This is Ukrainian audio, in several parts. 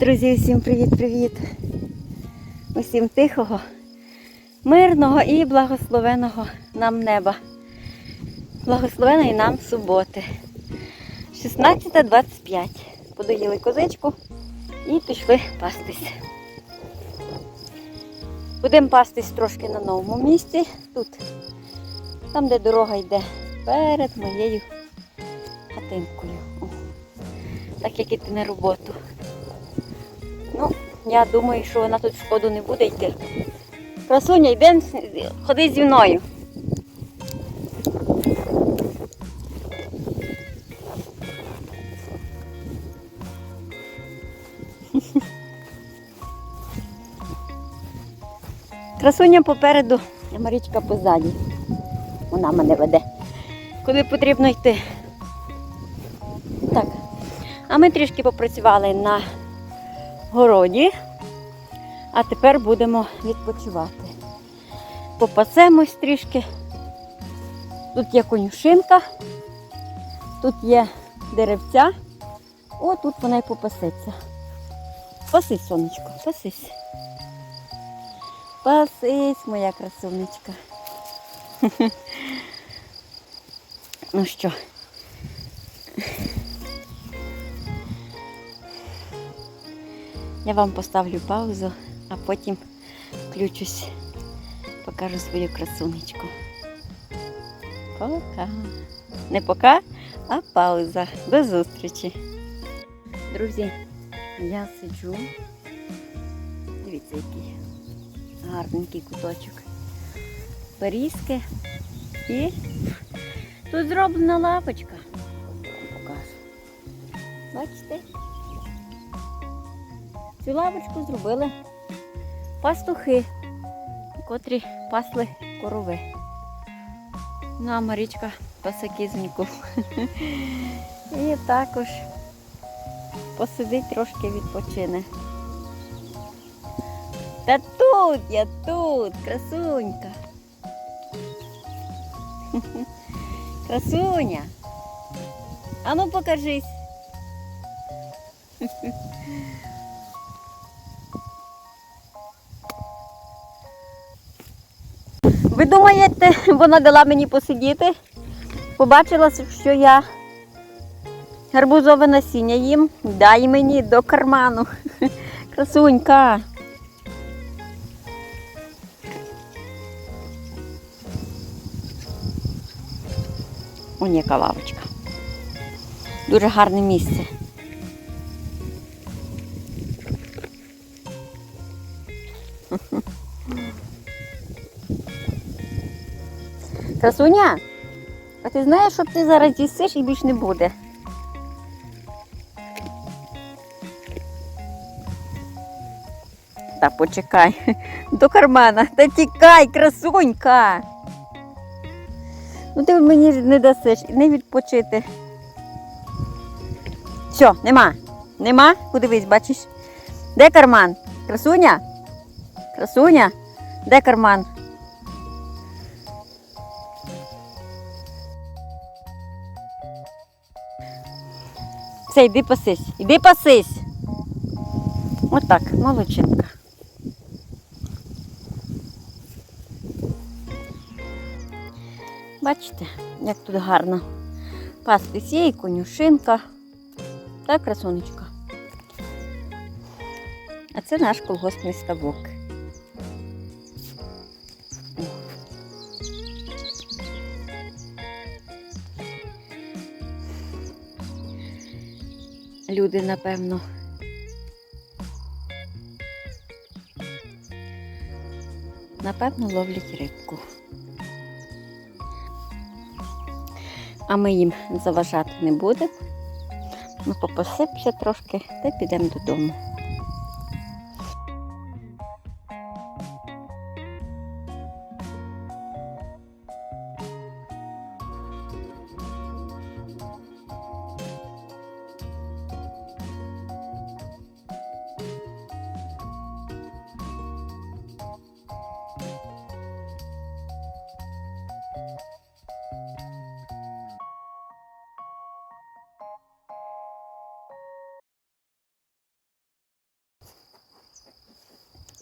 Друзі, усім привіт-привіт! Усім тихого, мирного і благословеного нам неба. Благословеної нам суботи. 16.25. Подоїли козичку і пішли пастись. Будемо пастись трошки на новому місці. Тут, там, де дорога йде перед моєю хатинкою. Так як іти на роботу. Я думаю, що вона тут шкоду не буде йти. Красуня, йдемо, ходи зі мною. Красуня попереду, а Марічка позаді. Вона мене веде. Куди потрібно йти. Так. А ми трішки попрацювали на городі, а тепер будемо відпочивати. Попасемось трішки. Тут є конюшинка, тут є деревця. О, тут вона й попасеться. Пасись, сонечко, пасись. Пасись, моя красунечка. Ну що? Я вам поставлю паузу, а потім включусь, покажу свою красунечку. Пока. Не пока, а пауза. До зустрічі. Друзі, я сиджу. Дивіться, який гарненький куточок. Берізки. І тут зроблена лапочка. Покажу. Бачите? Цю лавочку зробили пастухи, котрі пасли корови. Ну, а Марічка пасе кізоньку. І також посидить трошки відпочине. Та тут я тут, красунька. Красуня. А ну покажись. Ви думаєте, вона дала мені посидіти? Побачила, що я гарбузове насіння їм. Дай мені до карману. Красунька. Ось яка лавочка. Дуже гарне місце. Красуня, а ти знаєш, що ти зараз їсиш і більш не буде? Та почекай, до кармана. Та тікай, красунька. Ну ти мені не дасиш, не відпочити. Все, нема. Нема? Подивись, бачиш? Де карман? Красуня? Красуня? Де карман? Все, йди пасись, іди пасись. Отак, молодчинка. Бачите, як тут гарно пастись є і конюшинка. Так, красунечка. А це наш колгоспний ставок. Люди, напевно. Напевно, ловлять рибку. А ми їм заважати не будемо. Ми попасимося трошки та підемо додому.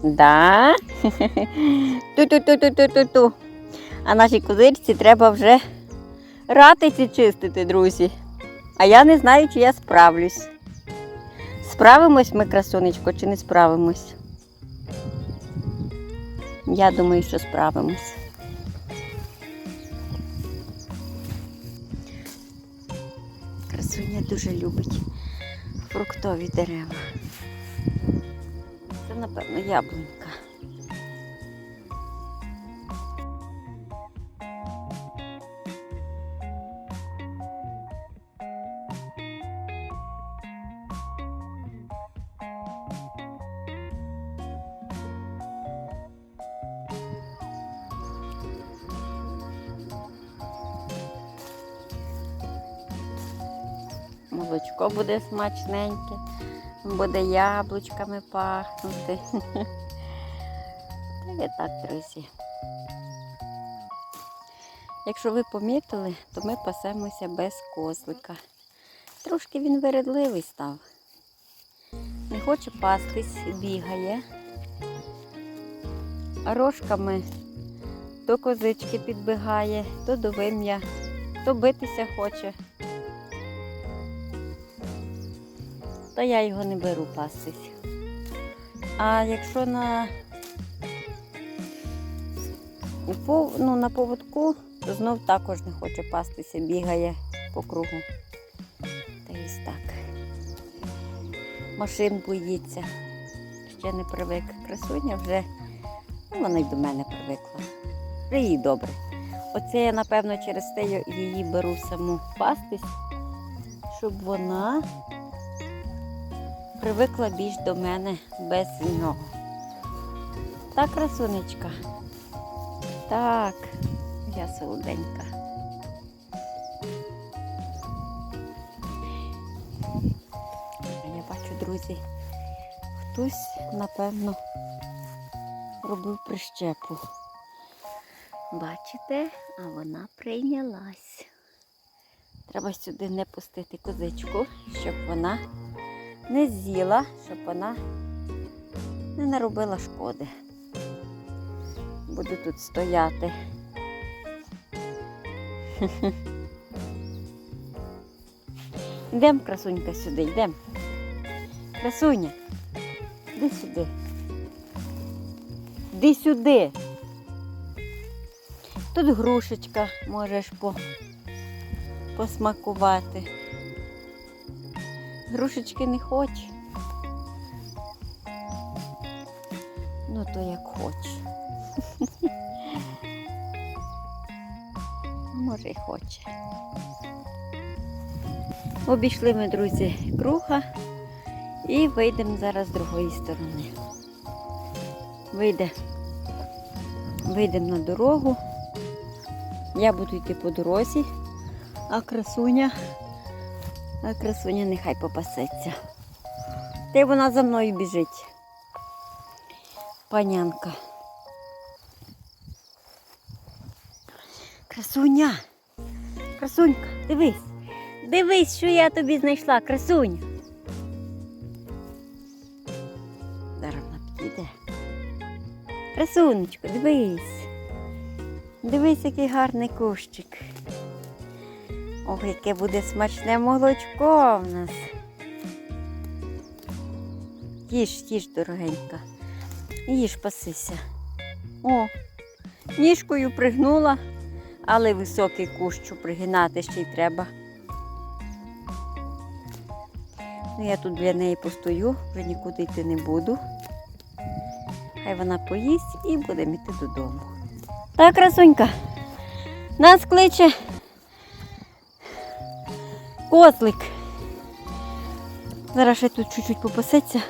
Да? Ту-ту-ту-ту-ту-ту. А нашій козирці треба вже ратиці чистити, друзі. А я не знаю, чи я справлюсь. Справимось ми, красунечко, чи не справимось? Я думаю, що справимось. Красуня дуже любить фруктові дерева. Напевно, яблунька. Молочко буде смачненьке, буде яблучками пахнути. І так, друзі. Якщо ви помітили, то ми пасемося без козлика. Трошки він вередливий став. Не хоче пастись, бігає. Рожками то козички підбігає, то до вим'я, то битися хоче. То я його не беру пастись. А якщо на, ну, на поводку, то знов також не хоче пастися, бігає по кругу. Та ось так. Машин боїться. Ще не привик. Красуня вже, ну вона й до мене привикла. Вже їй добре. Оце я, напевно, через те її беру саму пастись, щоб вона привикла більш до мене без нього. Так, красунечка. Так, я солоденька. Я бачу, друзі, хтось, напевно, робив прищепу. Бачите, а вона прийнялась. Треба сюди не пустити козичку, щоб вона не з'їла, щоб вона не наробила шкоди. Буду тут стояти. Йдемо, красунька, сюди, йдемо. Красуня, іди сюди. Іди сюди. Тут грушечка можеш по... посмакувати. Грушечки не хоче. Ну, то як хоче. Може й хоче. Обійшли ми, друзі, круга і вийдемо зараз з другої сторони. Вийде. Вийдемо на дорогу. Я буду йти по дорозі, а красуня а красуня нехай попасеться. Та й вона за мною біжить. Панянка. Красуня. Красунька, дивись. Дивись, що я тобі знайшла, красуня. Зараз вона підійде. Красунечко, дивись. Дивись, який гарний кущик. Ох, яке буде смачне молочко в нас. Їж, їж, дорогенька. Їж, пасися. О, ніжкою пригнула, але високий кущу пригинати ще й треба. Ну, я тут для неї постою, вже нікуди йти не буду. Хай вона поїсть і будемо йти додому. Так, красунька, нас кличе Козлик. Зараз ще тут чуть-чуть попасеться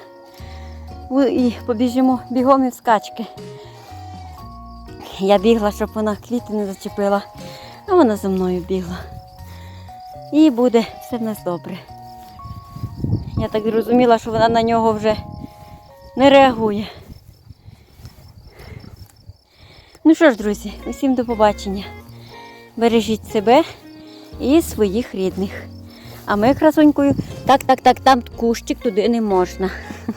і побіжимо бігом і в скачки. Я бігла, щоб вона квіти не зачепила, а вона за мною бігла. І буде все в нас добре. Я так зрозуміла, що вона на нього вже не реагує. Ну що ж, друзі, усім до побачення. Бережіть себе і своїх рідних. А ми красунькою. Так, так, так, там кущик, туди не можна.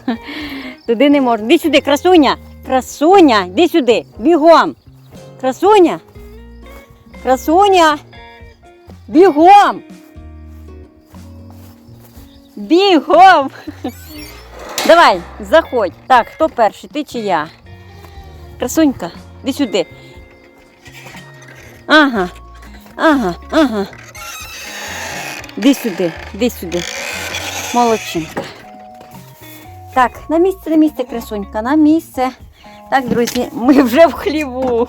Туди не можна. Іди сюди, красуня. Красуня, йди сюди, бігом. Красуня. Красуня. Бігом. Бігом. Давай, заходь. Так, хто перший? Ти чи я? Красунька, іди сюди. Ага, ага, ага. Іди сюди, іди сюди. Молодчинка. Так, на місце, на місце, красунька, на місце. Так, друзі, ми вже в хліву.